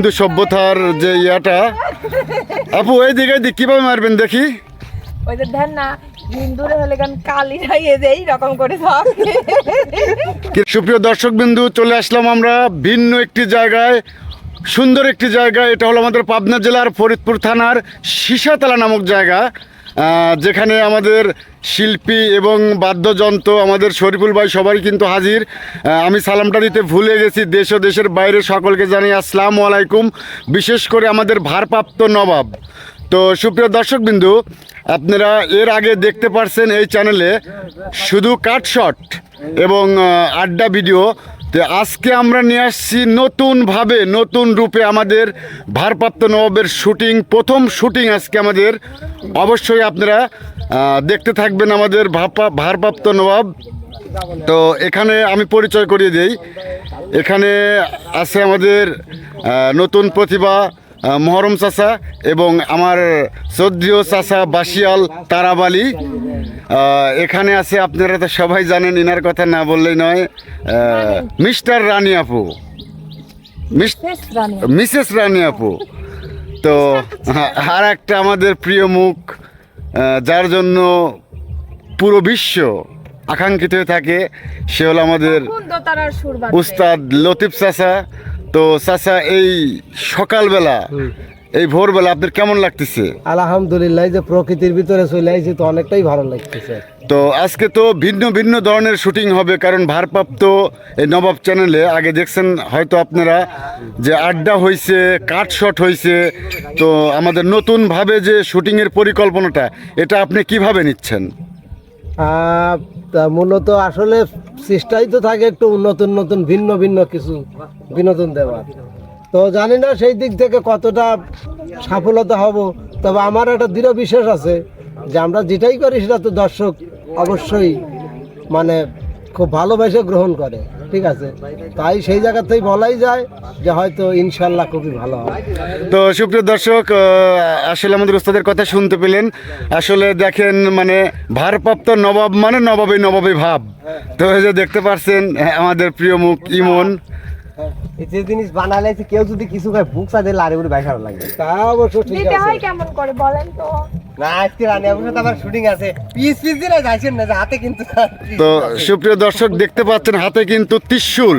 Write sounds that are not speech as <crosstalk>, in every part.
হিন্দু সভ্যতার যে ইয়াটা আপু ওই দিকে দিক কীভাবে মারবেন দেখি? ওই যে ধ্যান না হিন্দুরে হলে গান কালি খাইয়ে রকম করে সব। সুপ্রিয় দর্শক বিন্দু চলে আসলাম আমরা ভিন্ন একটি জায়গায় সুন্দর একটি জায়গা এটা হলো আমাদের পাবনা জেলার ফরিদপুর থানার সিসাতলা নামক জায়গা। যেখানে আমাদের শিল্পী এবং বাদ্যযন্ত্র আমাদের শরীফুল ভাই সবাই কিন্তু হাজির। আমি সালামটা দিতে ভুলে গেছি, দেশ ও দেশের বাইরে সকলকে জানাই আসসালামু আলাইকুম, বিশেষ করে আমাদের ভারপ্রাপ্ত নবাব। তো সুপ্রিয় দর্শক বিন্দু আপনারা এর আগে দেখতে পারছেন এই চ্যানেলে শুধু কাট শট এবং আড্ডা ভিডিও তো আজকে আমরা নিয়ে আসছি নতুনভাবে, নতুন রূপে আমাদের ভারপ্রাপ্ত নবাবের শুটিং, প্রথম শুটিং আজকে আমাদের। অবশ্যই আপনারা দেখতে থাকবেন আমাদের ভারপ্রাপ্ত নবাব। তো এখানে আমি পরিচয় করিয়ে দিই। এখানে আছে আমাদের নতুন প্রতিভা মহরম চাচা এবং আমার শ্রদ্ধীয় চাচা বাসিয়াল তারাবালি। এখানে আছে আপনারা তো সবাই জানেন ইনার কথা না বললেই নয়। মিস্টার রানী আপু। মিসেস রানী আপু। তো আর একটা আমাদের প্রিয় মুখ যার জন্য পুরো বিশ্ব আকাঙ্ক্ষিত হয়ে থাকে সে হলো আমাদের? উস্তাদ লতিফ চাচা। তো চাচা এই সকালবেলা এই ভোরবেলা আপনার কেমন লাগতেছে? আলহামদুলিল্লাহ যে প্রকৃতির ভিতরে চলে আইছি তো অনেকটাই ভালো লাগতেছে। তো আজকে তো ভিন্ন ভিন্ন ধরনের শুটিং হবে কারণ ভারপ্রাপ্ত এই নবাব চ্যানেলে আগে দেখছেন হয়তো আপনারা যে আড্ডা হয়েছে কাট শট হয়েছে তো আমাদের নতুনভাবে যে শুটিংয়ের পরিকল্পনাটা এটা আপনি কীভাবে নিচ্ছেন? তা মূলত আসলে চেষ্টাই তো থাকে একটু নতুন নতুন, ভিন্ন ভিন্ন কিছু বিনোদন দেওয়ার। তো জানি না সেই দিক থেকে কতটা সফলতা হব, তবে আমার একটা দৃঢ় বিশ্বাস আছে যে আমরা যেটাই করি সেটা তো দর্শক অবশ্যই মানে খুব ভালোবেসে গ্রহণ করে। ঠিক আছে? তাই সেই জায়গাতেই বলাই যায় যে হয়তো ইনশাল্লাহ খুবই ভালো হবে। তো সুপ্রিয় দর্শক আসলে আমাদের উস্তাদের কথা শুনতে পেলেন। আসলে দেখেন মানে ভারপ্রাপ্ত নবাব মানে নবাবে নবাবে ভাব। তো দেখতে পারছেন হ্যাঁ, আমাদের প্রিয় মুখ ইমন। যে জিনিস বানালে কেউ যদি কিছু খায় বুক দিলে আরে উড়ে খারাপ লাগবে তা অবশ্য ঠিক আছে। হয় কেমন করে বলেন তো? না আজকে রানী অবশ্য তো আমার শুটিং আছে। পিস পিস দিলে যাইছেন না হাতে কিন্তু তো সুপ্রিয় দর্শক দেখতে পাচ্ছেন হাতে কিন্তু ত্রিশূল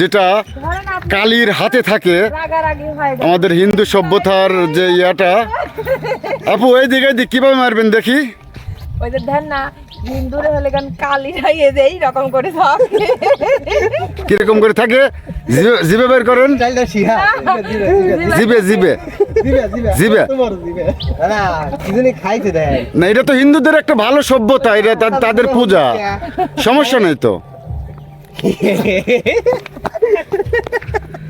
যেটা ধরেন আপনি কালীর হাতে থাকে। আমাদের হিন্দু সভ্যতার যে ইয়াটা। আপু এই দিকে দিক কীভাবে মারবেন দেখি? ওই যে ধ্যান না হিন্দুরে হলে গান কালি খাইয়ে দেই রকম করে সব কীরকম করে থাকে? জিভে- জিভে বের করেন। জিবে জিবে জিবে না কি জানি খাইতে দেয় না এটা তো হিন্দুদের একটা ভালো সভ্যতা এটা তাদের পূজা। সমস্যা নেই তো। <laughs>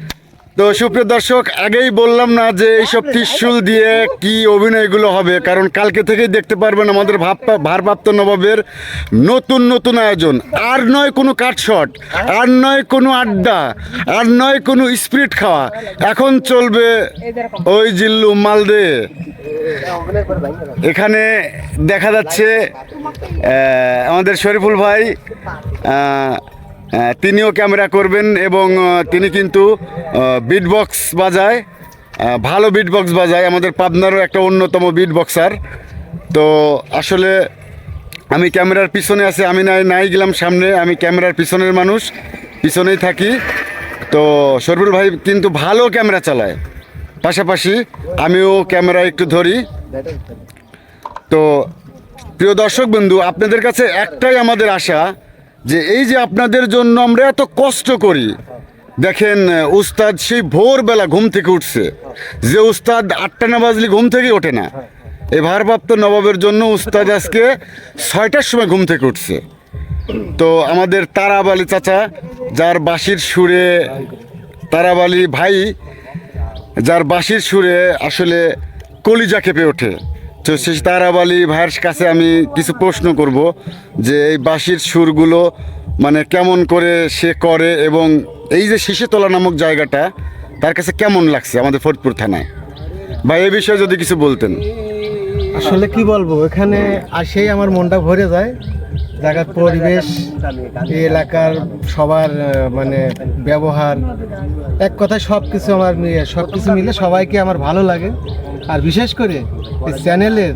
তো সুপ্রিয় দর্শক আগেই বললাম না যে এইসব ত্রিশূল দিয়ে কি অভিনয়গুলো হবে? কারণ কালকে থেকেই দেখতে পারবেন আমাদের ভাব- ভারপ্রাপ্ত নবাবের নতুন নতুন আয়োজন। আর নয় কোনো কাটশট আর নয় কোনো আড্ডা আর নয় কোনো স্পিরিট খাওয়া। এখন চলবে ওই জিল্লু মালদে। এখানে দেখা যাচ্ছে আমাদের শরীফুল ভাই তিনিও ক্যামেরা করবেন এবং তিনি কিন্তু বিট বক্স বাজায় ভালো বিট বক্স বাজায়। আমাদের পাবনারও একটা অন্যতম বিট বক্সার তো আসলে আমি ক্যামেরার পিছনে আছি, আমি নাই নাই গেলাম সামনে, আমি ক্যামেরার পিছনের মানুষ, পিছনেই থাকি। তো শরীফুল ভাই কিন্তু ভালো ক্যামেরা চালায়। পাশাপাশি আমিও ক্যামেরা একটু ধরি। তো প্রিয় দর্শক বন্ধু, আপনাদের কাছে একটাই আমাদের আশা যে এই যে আপনাদের জন্য আমরা এত কষ্ট করি। দেখেন উস্তাদ সেই ভোরবেলা ঘুম থেকে উঠছে। যে উস্তাদ আটটা না বাজলে ঘুম থেকে ওঠে না। এই ভারপ্রাপ্ত নবাবের জন্য উস্তাদ আজকে ছয়টার সময় ঘুম থেকে উঠছে। তো আমাদের তারাবালি চাচা, যার বাঁশির সুরে তারাবালি ভাই, যার বাঁশির সুরে আসলে কলিজা কেঁপে ওঠে। তো সে তারা বলি ভাইয়ের কাছে আমি কিছু প্রশ্ন করব যে এই বাঁশির সুরগুলো মানে কেমন করে সে করে এবং এই যে শিশেতলা নামক জায়গাটা, তার কাছে কেমন লাগছে আমাদের ফরিদপুর থানায়? বা এ বিষয়ে যদি কিছু বলতেন। আসলে কি বলব, এখানে আসেই আমার মনটা ভরে যায়। জায়গার পরিবেশ এলাকার সবার মানে ব্যবহার, এক কথায় সব কিছু আমার মিলে সব কিছু মিলে সবাইকে আমার ভালো লাগে। আর বিশেষ করে এই চ্যানেলের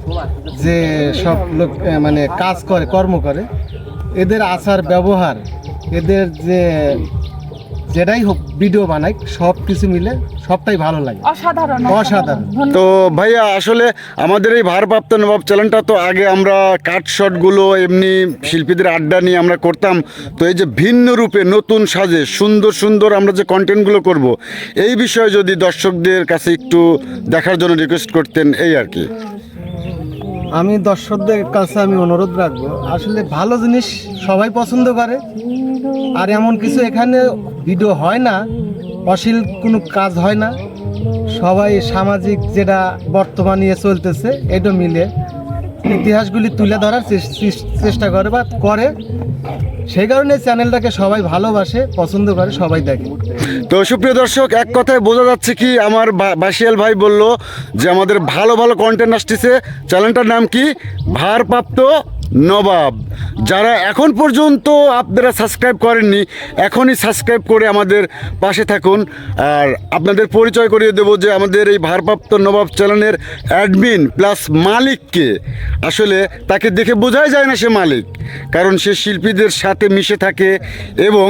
যে সব লোক মানে কাজ করে, কর্ম করে, এদের আচার, ব্যবহার, এদের যে যেটাই হোক ভিডিও বানাই সব কিছু মিলে সবটাই ভালো লাগে। অসাধারণ অসাধারণ। তো ভাইয়া আসলে আমাদের এই ভারপ্রাপ্ত নবাব চ্যানেলটা তো আগে আমরা কাট শটগুলো এমনি শিল্পীদের আড্ডা নিয়ে আমরা করতাম। তো এই যে ভিন্ন রূপে নতুন সাজে সুন্দর সুন্দর আমরা যে কন্টেন্টগুলো করব এই বিষয়ে যদি দর্শকদের কাছে একটু দেখার জন্য রিকোয়েস্ট করতেন এই আর কি। আমি দর্শকদের কাছে আমি অনুরোধ রাখব, আসলে ভালো জিনিস সবাই পছন্দ করে, আর এমন কিছু এখানে ভিডিও হয় না, অশ্লীল কোনো কাজ হয় না, সবাই সামাজিক যেটা বর্তমান নিয়ে চলতেছে, এটা মিলে, ইতিহাসগুলি তুলে ধরার চেষ্টা করে বা করে, সেই কারণে চ্যানেলটাকে সবাই ভালোবাসে, পছন্দ করে, সবাই দেখে। তো সুপ্রিয় দর্শক, এক কথায় বোঝা যাচ্ছে কি, আমার বাসিয়াল ভাই বলল যে আমাদের ভালো ভালো কন্টেন্ট আসতেছে। চ্যানেলটার নাম কি? ভারপ্রাপ্ত নবাব। যারা এখন পর্যন্ত আপনারা সাবস্ক্রাইব করেননি, এখনই সাবস্ক্রাইব করে আমাদের পাশে থাকুন। আর আপনাদের পরিচয় করিয়ে দেবো যে আমাদের এই ভারপ্রাপ্ত নবাব চ্যানেলের অ্যাডমিন প্লাস মালিককে। আসলে তাকে দেখে বোঝাই যায় না সে মালিক, কারণ সে শিল্পীদের সাথে মিশে থাকে এবং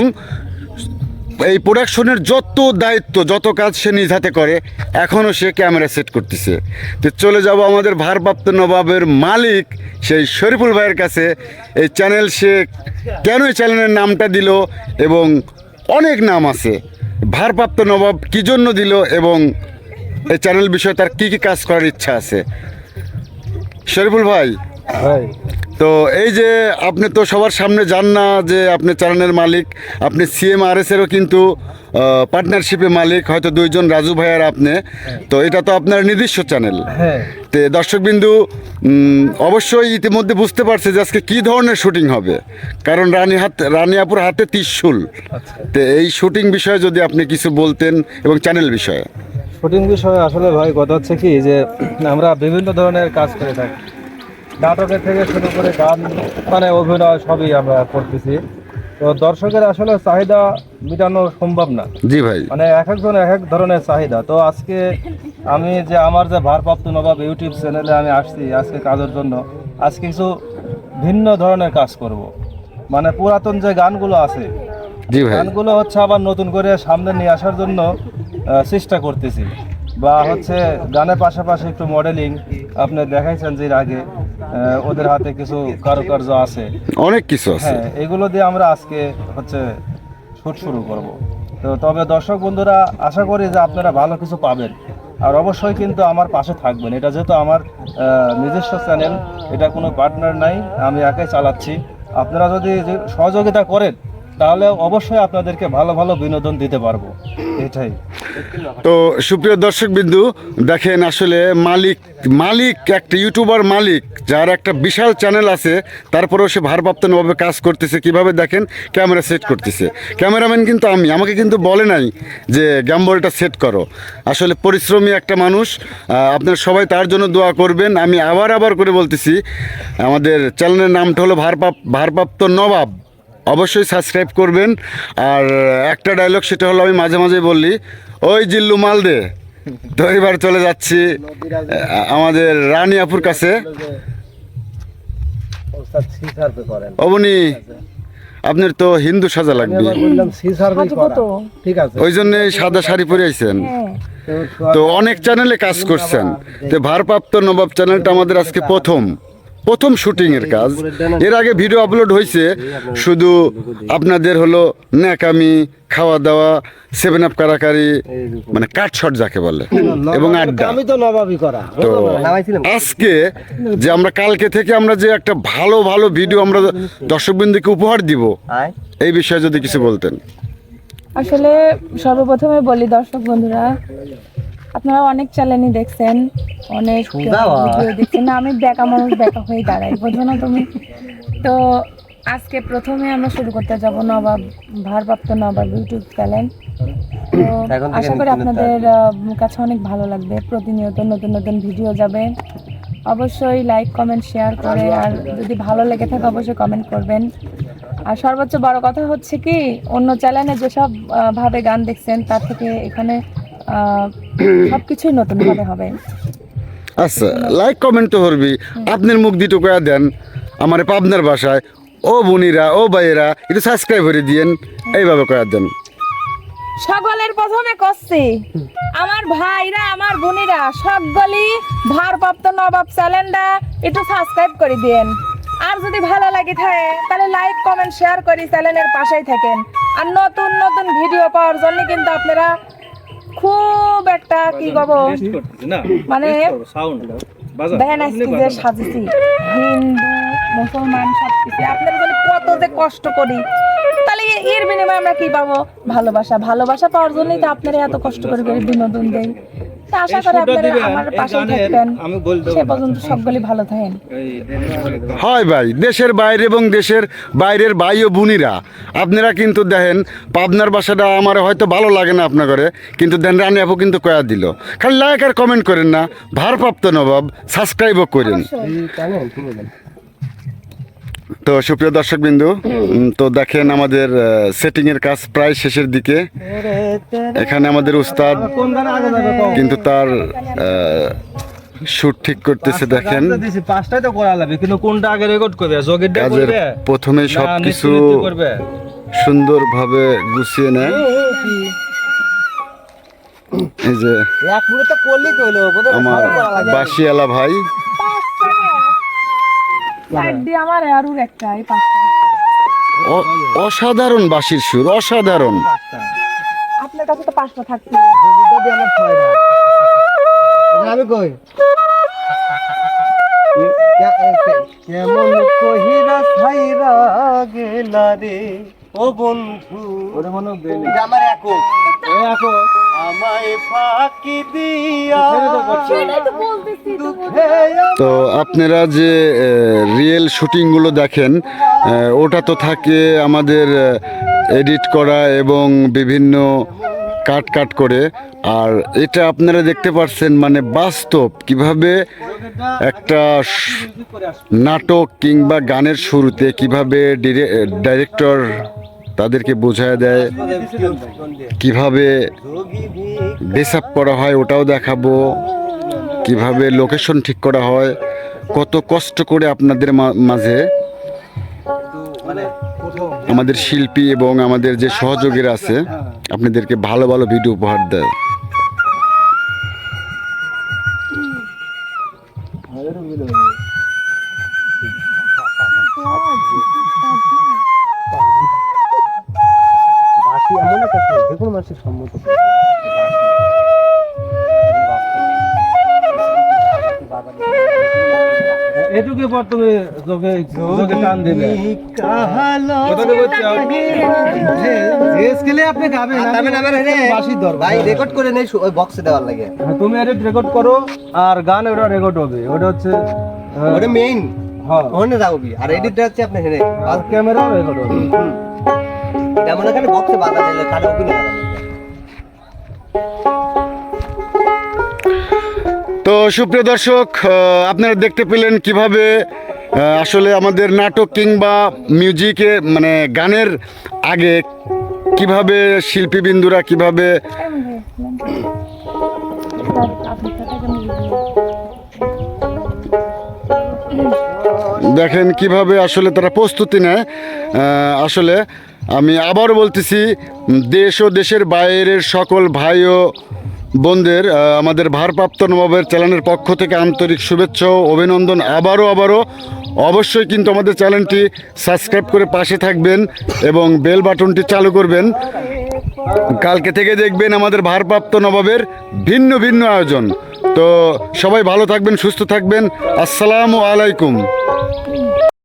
এই প্রোডাকশনের যত দায়িত্ব, যত কাজ সে নিজ হাতে করে এখনও সে ক্যামেরা সেট করতেছে। তো চলে যাব আমাদের ভারপ্রাপ্ত নবাবের মালিক, সেই শরীফুল ভাইয়ের কাছে। এই চ্যানেল সে কেন এই চ্যানেলের নামটা দিল এবং অনেক নাম আছে। ভারপ্রাপ্ত নবাব কী জন্য দিল এবং এই চ্যানেল বিষয়ে তার কী কী কাজ করার ইচ্ছা আছে? শরীফুল ভাই তো এই যে আপনি তো সবার সামনে যান না যে আপনি চ্যানেলের মালিক আপনি সিএমআরএস এরও কিন্তু পার্টনারশিপে মালিক হয়তো দুইজন রাজু ভাই আর আপনি। তো এটা তো আপনার নিজস্ব চ্যানেল। হ্যাঁ। তো দর্শকবিন্দু অবশ্যই ইতিমধ্যে বুঝতে পারছে যে আজকে কী ধরনের শুটিং হবে। কারণ রানী হাত রানিয়াপুর হাতে ত্রিশুল। তো এই শুটিং বিষয়ে যদি আপনি কিছু বলতেন এবং চ্যানেল বিষয়ে। শুটিং বিষয়ে আসলে ভাই কথা হচ্ছে কি যে আমরা বিভিন্ন ধরনের কাজ করে থাকি। নাটকের থেকে শুরু করে গান মানে অভিনয় সবই আমরা করতেছি। তো দর্শকের আসলে চাহিদা মেটানো সম্ভব না। জি ভাই। মানে এক একজন এক এক ধরনের চাহিদা। তো আজকে আমি যে আমার যে ভারপ্রাপ্ত নবাব ইউটিউব চ্যানেলে আমি আসছি আজকে কাজের জন্য আজকে কিছু ভিন্ন ধরনের কাজ করব। মানে পুরাতন যে গানগুলো আছে জি ভাই। গানগুলো হচ্ছে আবার নতুন করে সামনে নিয়ে আসার জন্য চেষ্টা করতেছি। বা হচ্ছে গানের পাশাপাশি একটু মডেলিং আপনি দেখাইছেন যে এর আগে। ওদের হাতে কিছু কারুকার্য আছে। অনেক কিছু আছে। হ্যাঁ এগুলো দিয়ে আমরা আজকে হচ্ছে শুট শুরু করব। তো তবে দর্শক বন্ধুরা আশা করি যে আপনারা ভালো কিছু পাবেন। আর অবশ্যই কিন্তু আমার পাশে থাকবেন। এটা যেহেতু আমার নিজস্ব চ্যানেল এটা কোনো পার্টনার নাই আমি একাই চালাচ্ছি। আপনারা যদি সহযোগিতা করেন তাহলে অবশ্যই আপনাদেরকে ভালো ভালো বিনোদন দিতে পারব। এটাই। তো সুপ্রিয় দর্শক বিন্দু দেখেন আসলে মালিক মালিক একটা ইউটিউবার মালিক, যার একটা বিশাল চ্যানেল আছে, তারপরেও সে ভারপ্রাপ্তভাবে কাজ করতেছে, কীভাবে দেখেন? ক্যামেরা সেট করতেছে। ক্যামেরাম্যান কিন্তু আমি, আমাকে কিন্তু বলে নাই যে গ্যাম্বলটা সেট করো। আসলে পরিশ্রমী একটা মানুষ আপনারা সবাই তার জন্য দোয়া করবেন। আমি আবার আবার করে বলতেছি, আমাদের চ্যানেলের নামটা হলো ভারপ্রাপ ভারপ্রাপ্ত নবাব। অবশ্যই সাবস্ক্রাইব করবেন। আর একটা ডায়লগ সেটা হলো আমি মাঝে মাঝে বললি ওই জিল্লু মাল দে। তো এবার চলে যাচ্ছি আমাদের রানী আপুর কাছে। অবনি আপনার তো হিন্দু সাজা লাগবে। ওই জন্য সাদা শাড়ি পরে আইছেন। হ্যাঁ। তো অনেক চ্যানেলে কাজ করছেন। তো ভারপ্রাপ্ত নবাব চ্যানেলটা আমাদের আজকে প্রথম। প্রথম শুটিং এর কাজ। এর আগে ভিডিও আপলোড হয়েছে। শুধু আপনাদের হলো ন্যাকামি খাওয়া দাওয়া সেভেন আপ কারাকারি মানে কাট শট যাকে বলে এবং আড্ডা। আমি তো নবাবই করা। তো আজকে যে আমরা কালকে থেকে আমরা যে একটা ভালো ভালো ভিডিও আমরা দর্শকবৃন্দকে উপহার দিব এই বিষয়ে যদি কিছু বলতেন। আসলে সর্বপ্রথমে বলি দর্শক বন্ধুরা আপনারা অনেক চ্যানেলই দেখছেন অনেক ভিডিও দেখছেন। না আমি বেকা মানুষ বেকা হয়ে দাঁড়াই বোঝো না তুমি। তো আজকে প্রথমে আমরা শুরু করতে যাব নবাব ভারপ্রাপ্ত নবাব ইউটিউব চ্যানেল। তো আশা করি আপনাদের কাছে অনেক ভালো লাগবে। প্রতিনিয়ত নতুন নতুন ভিডিও যাবে। অবশ্যই লাইক কমেন্ট শেয়ার করে। আর যদি ভালো লেগে থাকে অবশ্যই কমেন্ট করবেন। আর সর্বোচ্চ বড় কথা হচ্ছে কি অন্য চ্যানেলে যেসব ভাবে গান দেখছেন তার থেকে এখানে সবকিছুই নতুন ভাবে <clears throat> হবে। আচ্ছা লাইক কমেন্ট তো করবি। আপনার মুখ দিটো কয়া দেন আমার পাবনার ভাষায় ও বোনিরা ও ভাইয়েরা একটু সাবস্ক্রাইব করে দিয়েন এইভাবে কয়া দেন। সকলের প্রথমে করছি। আমার ভাইরা আমার বোনেরা সকলই ভারপ্রাপ্ত নবাব চ্যানেলটা একটু সাবস্ক্রাইব করে দিন আর যদি ভালো লাগে থাকে তাহলে লাইক কমেন্ট শেয়ার করি চ্যানেলের পাশেই থাকেন। আর নতুন নতুন ভিডিও পাওয়ার জন্য কিন্তু আপনারা খুব একটা কি গব মানে যে সাজেছি। হিন্দু মুসলমান সব কিছু। আপনার জন্য কত যে কষ্ট করি। তাহলে এর বিনিময়ে আমরা কি পাবো? ভালোবাসা। ভালোবাসা পাওয়ার জন্যই তো আপনারা এত কষ্ট করে করে বিনোদন দেই তা আশা করি আপনারা আমার পাশে থাকবেন। সে পর্যন্ত সকলে ভালো থাকেন। হয় ভাই দেশের বাইরে এবং দেশের বাইরের ভাই ও বোনিরা আপনারা কিন্তু দেখেন পাবনার বাসাটা আমার হয়তো ভালো লাগে না আপনার ঘরে কিন্তু দেন রানী আপু কিন্তু কয়া দিল। খালি লাইক আর কমেন্ট করেন না ভারপ্রাপ্ত নবাব সাবস্ক্রাইবও করেন। তো সুপ্রিয় দর্শক বিন্দু তো দেখেন আমাদের সেটিংয়ের কাজ প্রায় শেষের দিকে। এখানে আমাদের উস্তাদ? কিন্তু তার শুট ঠিক করতেছে দেখেন। পাঁচটাই তো করা লাগবে কিন্তু কোনটা আগে রেকর্ড করবে? জগেরটা কাজের প্রথমে না সব কিছু সুন্দরভাবে গুছিয়ে নেয়। এই যে আমার বাসিয়ালা ভাই আমার আরও একটা এই পাঁচটা। অসাধারণ বাঁশির সুর অসাধারণ। আপনার কাছে তো পাঁচটা থাকছে। আমি কই? কেমন কহিরা ছাইরা গেলা রে? ও বন্ধু ওরে মনে আমার একক। ও দেখো, আমায় ফাঁকি দিয়া তো বলতেছি তো তো আপনারা যে রিয়েল শুটিংগুলো দেখেন ওটা তো থাকে আমাদের এডিট করা এবং বিভিন্ন কাট কাট করে। আর এটা আপনারা দেখতে পাচ্ছেন মানে বাস্তব কীভাবে একটা নাটক কিংবা গানের শুরুতে কীভাবে ডাইরেক্টর তাদেরকে বোঝায় দেয় কীভাবে বেসাপ করা হয় ওটাও দেখাবো, কীভাবে লোকেশন ঠিক করা হয়, কত কষ্ট করে আপনাদের মাঝে আমাদের শিল্পী এবং আমাদের যে সহযোগীরা আছে, আপনাদেরকে ভালো ভালো ভিডিও উপহার দেয়। মানুষের সম্মত। এটুকু যোগে যোগে দেবে। যে স্কেলে আপনি গাবেন বাঁশির দরকার ভাই রেকর্ড করে নেই ওই বক্সে দেওয়ার লাগে। হ্যাঁ, তুমি এডিট রেকর্ড করো আর গান ওটা রেকর্ড হবে। ওটা হচ্ছে ওটা মেইন হ্যাঁ। ওখানে যাবি আর এডিটটা হচ্ছে আপনি আর ক্যামেরাও রেকর্ড হবে। এখানে বক্সে বাধা দিলে কানে ওগুলো। তো সুপ্রিয় দর্শক আপনারা দেখতে পেলেন কীভাবে আসলে আমাদের নাটক কিংবা মিউজিকে মানে গানের আগে কীভাবে শিল্পীবিন্দুরা কীভাবে দেখেন কীভাবে আসলে তারা প্রস্তুতি নেয় আসলে আমি আবার বলতেছি, দেশ ও দেশের বাইরের সকল ভাই ও বোনদের আমাদের ভারপ্রাপ্ত নবাবের চ্যানেলের পক্ষ থেকে আন্তরিক শুভেচ্ছা ও অভিনন্দন আবারও আবারও। অবশ্যই কিন্তু আমাদের চ্যানেলটি সাবস্ক্রাইব করে পাশে থাকবেন এবং বেল বাটনটি চালু করবেন। কালকে থেকে দেখবেন আমাদের ভারপ্রাপ্ত নবাবের ভিন্ন ভিন্ন আয়োজন। তো সবাই ভালো থাকবেন, সুস্থ থাকবেন। আসসালামু আলাইকুম।